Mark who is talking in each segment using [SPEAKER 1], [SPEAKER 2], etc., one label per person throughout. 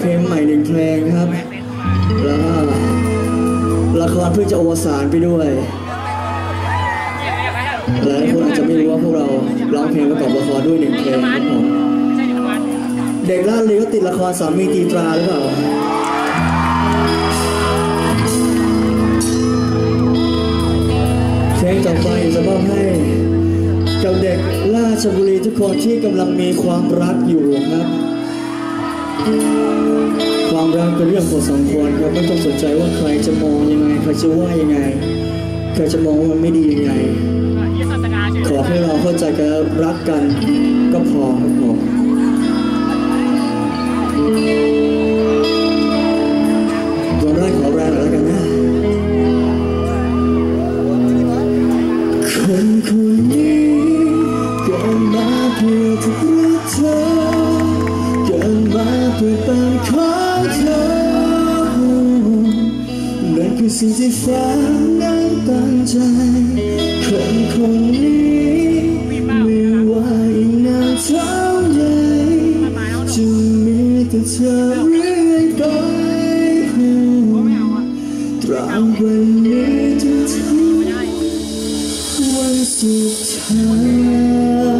[SPEAKER 1] เพลงใหม่หนึ่งเพลงครับ แล้วก็ละครเพิ่งจะโอวสานไปด้วยหลายคนอาจจะไม่รู้ว่าพวกเราร้องเพลงประกอบละครด้วยหนึ่งเพลงครับผมเด็กล่าเรือก็ติดละครสามีตีตราหรือเปล่าเพลงต่อไปจะมอบให้กับเด็กราชบุรีทุกคนที่กำลังมีความรักอยู่ครับ ความรักเป็นเรื่องของสองคนครับไม่ต้องสนใจว่าใครจะมองยังไงใครจะว่ายังไงใครจะมองว่ามันไม่ดียังไง ขอให้เราเข้าใจกันรักกันก็พอครับผม พื่อเป็นของเธอนั่นคือสิ่งที่ฝันนั้นตั้งใจคนคนนี้ไม่ว่าอีกนานเท่าใดจะมีแต่เธอเรื่อยไปตราบวันนี้จนถึงวันสุดท้าย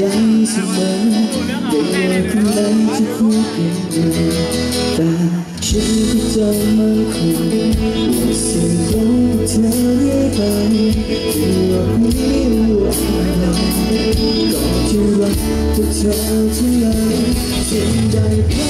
[SPEAKER 2] ก
[SPEAKER 1] ที่ใจเสมอไม่ว่าคนใดจะพูดยังไงแต่ฉันก็จะมั่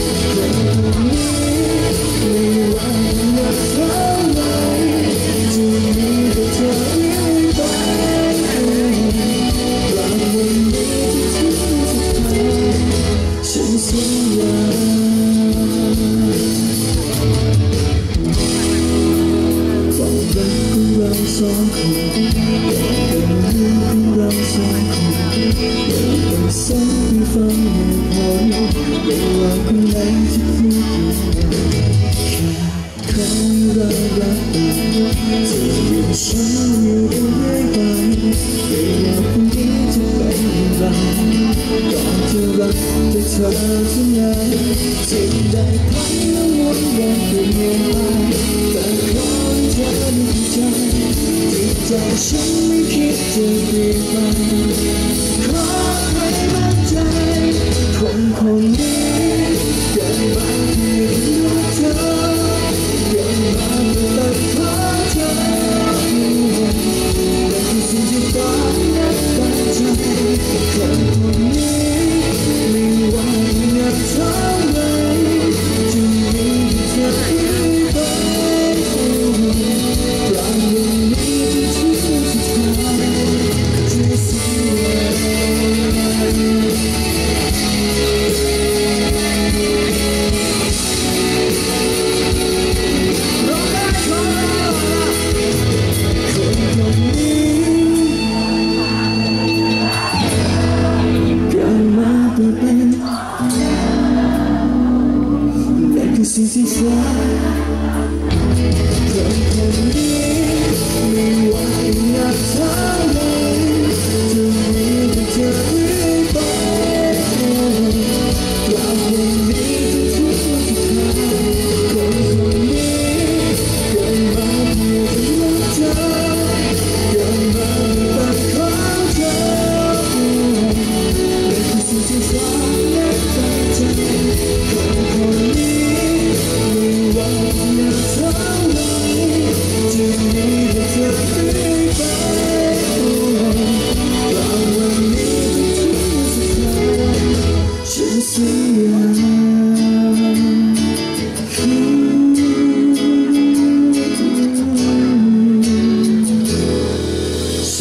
[SPEAKER 1] ฉันไม่คิดจะเปลี่ยนไปขอให้มั่นใจคนคนนี้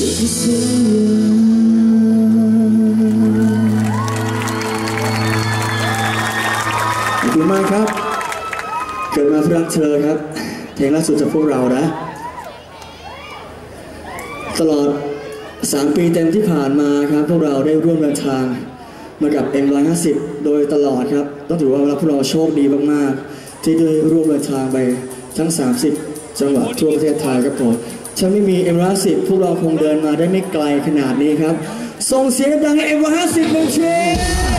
[SPEAKER 1] ขอบคุณมากครับ เกิดมาเพื่อรักเธอครับ เพลงล่าสุดจากพวกเรานะ ตลอด 3 ปีเต็มที่ผ่านมาครับ พวกเราได้ร่วมเดินทางมากับ M150 โดยตลอดครับ ต้องถือว่าพวกเราโชคดีมาก ๆ ที่ได้ร่วมเดินทางไปทั้ง 30 จังหวัดทั่วประเทศไทยครับผม ฉันไม่มีเอ็มร้อยสิบพวกเราคงเดินมาได้ไม่ไกลขนาดนี้ครับ ส่งเสียงดังเอ็มร้อยสิบหนึ่เชีย